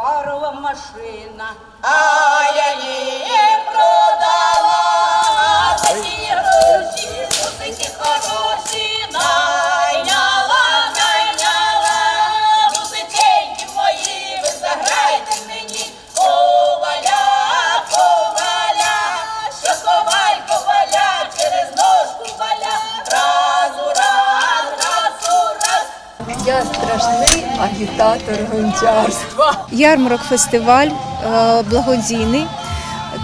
парова машина. А Я страшний агітатор гончарства. Ярмарок фестиваль е, благодійний.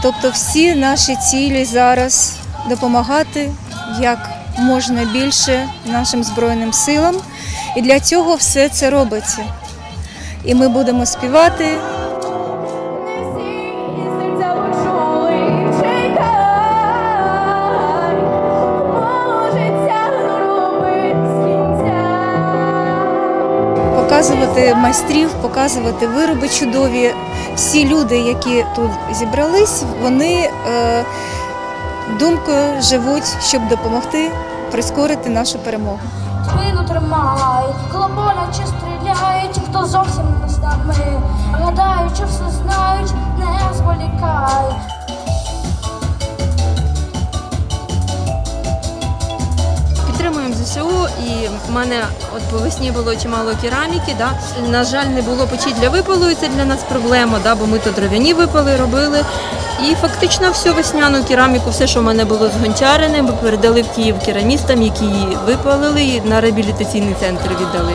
Тобто всі наші цілі зараз допомагати як можна більше нашим Збройним силам. І для цього все це робиться. І ми будемо співати. Показувати майстрів, показувати вироби чудові. Всі люди, які тут зібрались, вони е, думкою живуть, щоб допомогти прискорити нашу перемогу. Спину тримай, коли боляче стріляють, хто зовсім не з нами. Гадають, що все знають, не зволікай. ЗСУ, і в мене от по весні було чимало кераміки. Да? На жаль, не було печі для випалу, і це для нас проблема, да? бо ми то дров'яні випали робили. І фактично всю весняну кераміку, все, що в мене було згончарене, ми передали в Київ керамістам, які її випалили і на реабілітаційний центр віддали.